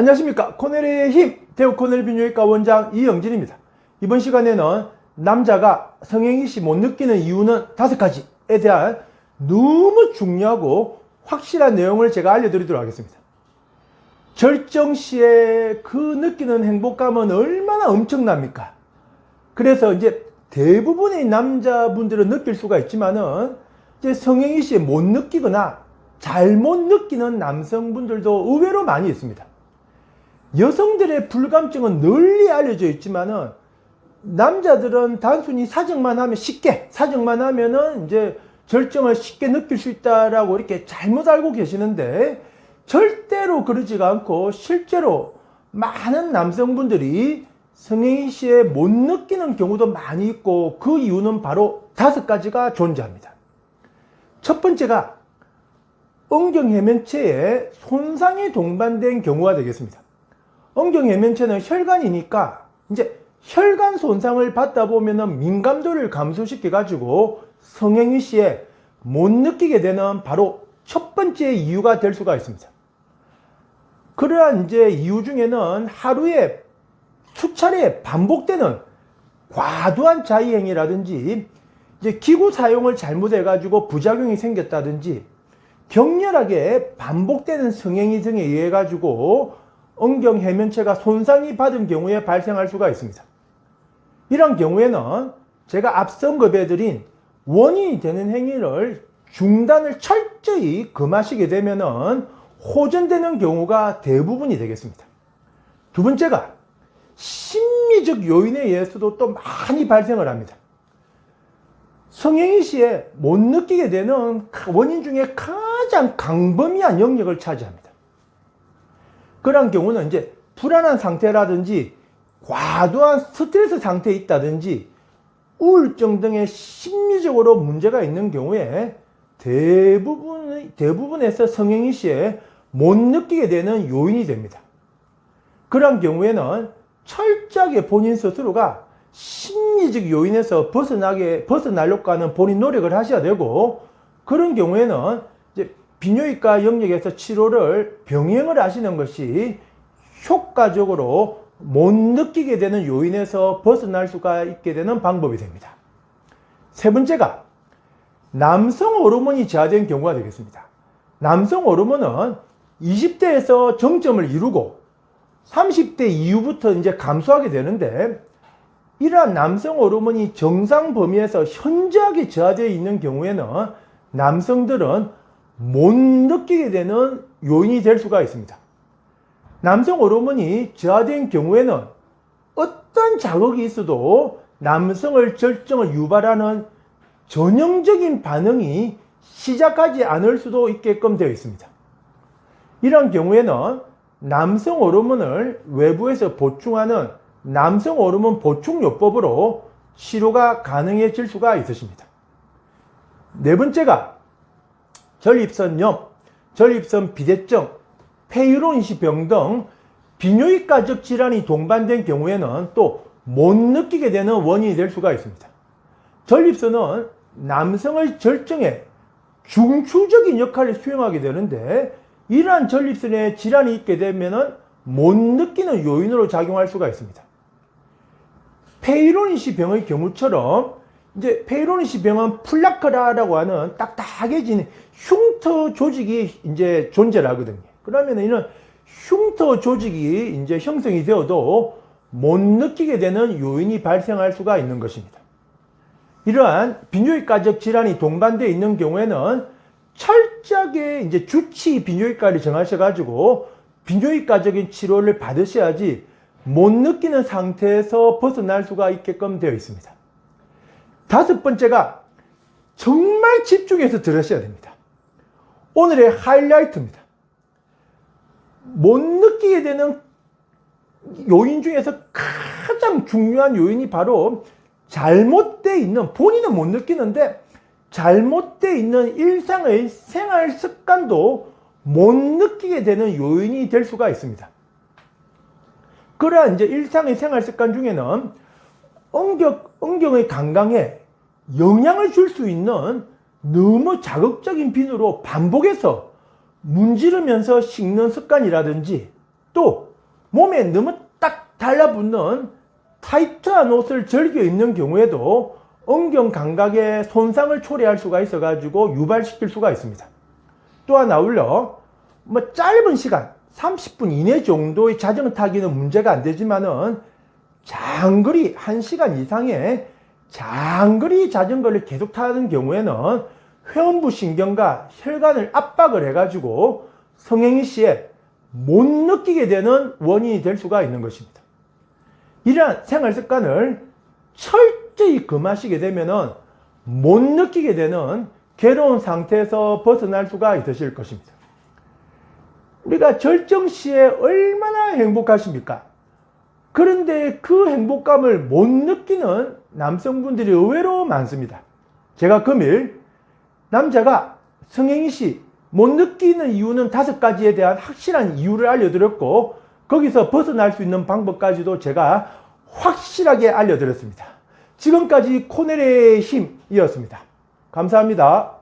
안녕하십니까. 코넬의 힘 대우 코넬 비뇨기과 원장 이영진입니다. 이번 시간에는 남자가 성행이시 못 느끼는 이유는 다섯 가지에 대한 너무 중요하고 확실한 내용을 제가 알려드리도록 하겠습니다. 절정 시에 그 느끼는 행복감은 얼마나 엄청납니까? 그래서 이제 대부분의 남자분들은 느낄 수가 있지만은 이제 성행이 시에 못 느끼거나 잘못 느끼는 남성분들도 의외로 많이 있습니다. 여성들의 불감증은 널리 알려져 있지만은 남자들은 단순히 사정만 하면 쉽게 사정만 하면은 이제 절정을 쉽게 느낄 수 있다라고 이렇게 잘못 알고 계시는데 절대로 그러지가 않고 실제로 많은 남성분들이 성행위 시에 못 느끼는 경우도 많이 있고 그 이유는 바로 다섯 가지가 존재합니다. 첫 번째가 엉경해면체에 손상이 동반된 경우가 되겠습니다. 엉경해면체는 혈관이니까 이제 혈관 손상을 받다 보면은 민감도를 감소시켜 가지고 성행위 시에 못 느끼게 되는 바로 첫 번째 이유가 될 수가 있습니다. 그러한 이제 이유 중에는 하루에 수차례 반복되는 과도한 자위행위라든지 이제 기구 사용을 잘못해 가지고 부작용이 생겼다든지 격렬하게 반복되는 성행위 등에 의해 가지고 엉경 해면체가 손상이 받은 경우에 발생할 수가 있습니다. 이런 경우에는 제가 앞서 언급해드린 원인이 되는 행위를 중단을 철저히 금하시게 되면은 호전되는 경우가 대부분이 되겠습니다. 두 번째가 심리적 요인에 의해서도 또 많이 발생을 합니다. 성행위 시에 못 느끼게 되는 원인 중에 가장 강범위한 영역을 차지합니다. 그런 경우는 이제 불안한 상태라든지 과도한 스트레스 상태에 있다든지 우울증 등의 심리적으로 문제가 있는 경우에 대부분, 대부분에서 성행위 시에 못 느끼게 되는 요인이 됩니다. 그런 경우에는 철저하게 본인 스스로가 심리적 요인에서 벗어나게, 벗어나려고 하는 본인 노력을 하셔야 되고, 그런 경우에는 비뇨기과 영역에서 치료를 병행을 하시는 것이 효과적으로 못 느끼게 되는 요인에서 벗어날 수가 있게 되는 방법이 됩니다. 세 번째가 남성 호르몬이 저하된 경우가 되겠습니다. 남성 호르몬은 20대에서 정점을 이루고 30대 이후부터 이제 감소하게 되는데 이러한 남성 호르몬이 정상 범위에서 현저하게 저하되어 있는 경우에는 남성들은 못 느끼게 되는 요인이 될 수가 있습니다. 남성 호르몬이 저하된 경우에는 어떤 자극이 있어도 남성을 절정을 유발하는 전형적인 반응이 시작하지 않을 수도 있게끔 되어 있습니다. 이런 경우에는 남성 호르몬을 외부에서 보충하는 남성 호르몬 보충요법으로 치료가 가능해질 수가 있으십니다. 네 번째가 전립선염, 전립선 비대증, 폐유론시병 등 비뇨기과적 질환이 동반된 경우에는 또 못 느끼게 되는 원인이 될 수가 있습니다. 전립선은 남성의 절정에 중추적인 역할을 수행하게 되는데 이러한 전립선에 질환이 있게 되면 못 느끼는 요인으로 작용할 수가 있습니다. 페이로니시 병의 경우처럼 이제 페이로니시 병은 플라크라라고 하는 딱딱해진 흉터 조직이 이제 존재를 하거든요. 그러면 이런 흉터 조직이 이제 형성이 되어도 못 느끼게 되는 요인이 발생할 수가 있는 것입니다. 이러한 비뇨기과적 질환이 동반되어 있는 경우에는 철저하게 이제 주치 비뇨기과를 정하셔가지고 비뇨기과적인 치료를 받으셔야지 못 느끼는 상태에서 벗어날 수가 있게끔 되어 있습니다. 다섯 번째가 정말 집중해서 들으셔야 됩니다. 오늘의 하이라이트입니다. 못 느끼게 되는 요인 중에서 가장 중요한 요인이 바로 잘못되어 있는, 본인은 못 느끼는데 잘못되어 있는 일상의 생활 습관도 못 느끼게 되는 요인이 될 수가 있습니다. 그러한 이제 일상의 생활 습관 중에는 엉경, 엉경의 강강에 영향을 줄 수 있는 너무 자극적인 비누로 반복해서 문지르면서 씻는 습관이라든지 또 몸에 너무 딱 달라붙는 타이트한 옷을 즐겨 입는 경우에도 엉경 감각에 손상을 초래할 수가 있어 가지고 유발시킬 수가 있습니다. 또한 아울러 뭐 짧은 시간 30분 이내 정도의 자전거 타기는 문제가 안 되지만은 장거리 1시간 이상의 장거리 자전거를 계속 타는 경우에는 회원부 신경과 혈관을 압박을 해가지고 성행위 시에 못 느끼게 되는 원인이 될 수가 있는 것입니다. 이러한 생활 습관을 철저히 금하시게 되면은 못 느끼게 되는 괴로운 상태에서 벗어날 수가 있으실 것입니다. 우리가 절정 시에 얼마나 행복하십니까? 그런데 그 행복감을 못 느끼는 남성분들이 의외로 많습니다. 제가 금일 남자가 성행위 시못 느끼는 이유는 다섯 가지에 대한 확실한 이유를 알려드렸고 거기서 벗어날 수 있는 방법까지도 제가 확실하게 알려드렸습니다. 지금까지 코넬의 힘이었습니다. 감사합니다.